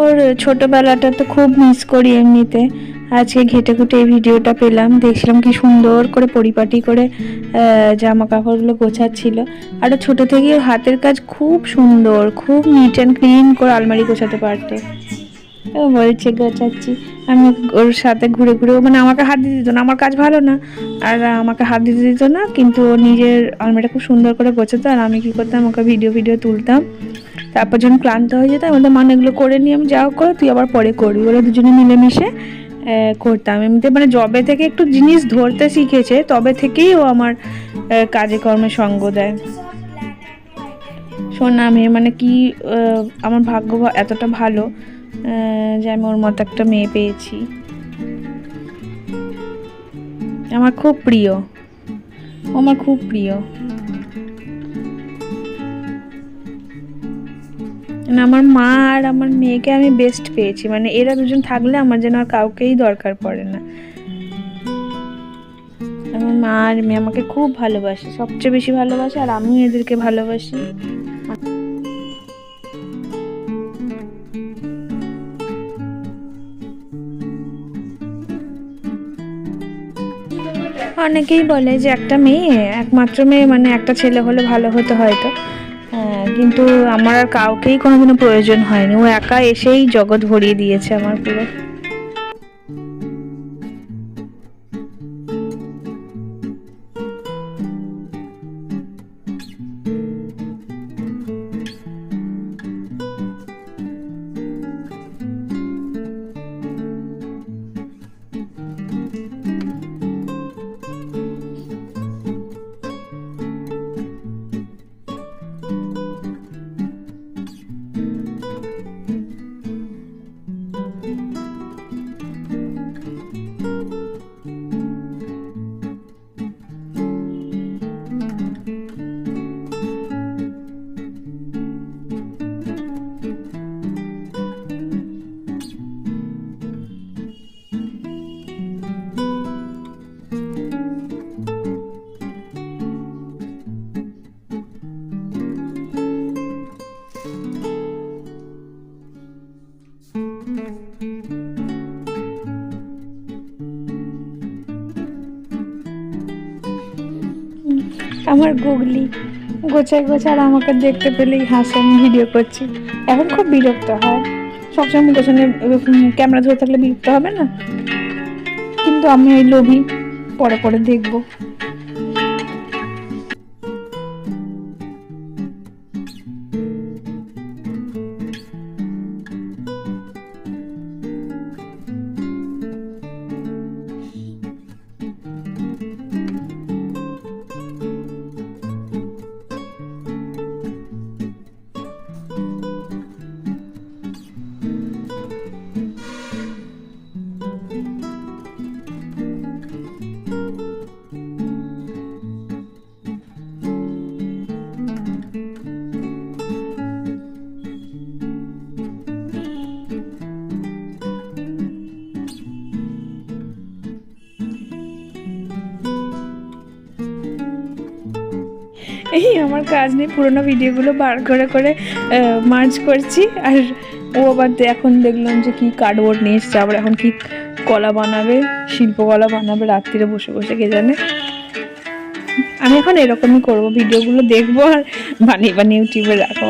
ওর ছোটোবেলাটা তো খুব মিস করি এমনিতে। আজকে ঘেটে ঘুটে এই ভিডিওটা পেলাম, দেখছিলাম কি সুন্দর করে পরিপাটি করে জামা কাপড়গুলো গোছাচ্ছিল। আর ছোট থেকে হাতের কাজ খুব সুন্দর, খুব নিট অ্যান্ড ক্লিন করে আলমারি গোছাতে পারতো। ও বলছে গোছাচ্ছি আমি ওর সাথে ঘুরে ঘুরে মানে আমাকে হাত দিতে দিত না, আমার কাজ ভালো না। আর আমাকে হাত দিতে দিত না, কিন্তু ও নিজের আলমারিটা খুব সুন্দর করে গোছাতো, আর আমি কী করতাম, ওকে ভিডিও ভিডিও তুলতাম। তারপর যখন ক্লান্ত হয়ে যেতাম আমাদের মানে এগুলো করে নিয়ে আমি যাও করে তুই আবার পরে করবি। বলে দুজনে মিলেমিশে করতাম। এমনিতে মানে জবে থেকে একটু জিনিস ধরতে শিখেছে, তবে থেকেই ও আমার কাজে কর্মে সঙ্গ দেয়। শোন না মেয়ে মানে কি আমার ভাগ্য এতটা ভালো যে আমি ওর মতো একটা মেয়ে পেয়েছি। আমার খুব প্রিয়। আমার খুব প্রিয়। মানে আমার মা আর আমার মেয়েকে আমি বেস্ট পেয়েছি। মানে এরা দুজন থাকলে আমার যেন আর কাউকেই দরকার পড়ে না। আমার মা আর মেয়ে আমাকে খুব ভালোবাসে, সবচেয়ে বেশি ভালোবাসে, আর আমিও এদেরকে ভালোবাসি। অনেকেই বলে যে একটা মেয়ে একমাত্র মেয়ে মানে একটা ছেলে হলে ভালো হতো হয়তো। হ্যাঁ, কিন্তু আমার আর কাউকেই কোনোদিনও প্রয়োজন হয়নি। ও একা এসেই জগৎ ভরিয়ে দিয়েছে আমার পুরো। আমার গুগলি। গোছায় গোছায় আর আমাকে দেখতে পেলেই হাসে, আমি ভিডিও করছি। এখন খুব বিরক্ত হয়। সবসময় গোছানে ক্যামেরা ধরে থাকলে বিরক্ত হবে না? কিন্তু আমি ওই লোভী, পরে পরে দেখব। এই আমার কাজ নেই, পুরোনো ভিডিওগুলো বার করে করে মার্চ করছি। আর ও আবার এখন দেখলাম যে কি কার্ডবোর্ড নিয়ে এসছে, আবার এখন কি কলা বানাবে শিল্পকলা বানাবে, রাত্রিরে বসে বসে, কে জানে? আমি এখন এরকমই করব, ভিডিওগুলো দেখব আর বানিয়ে বানিয়ে ইউটিউবে রাখব।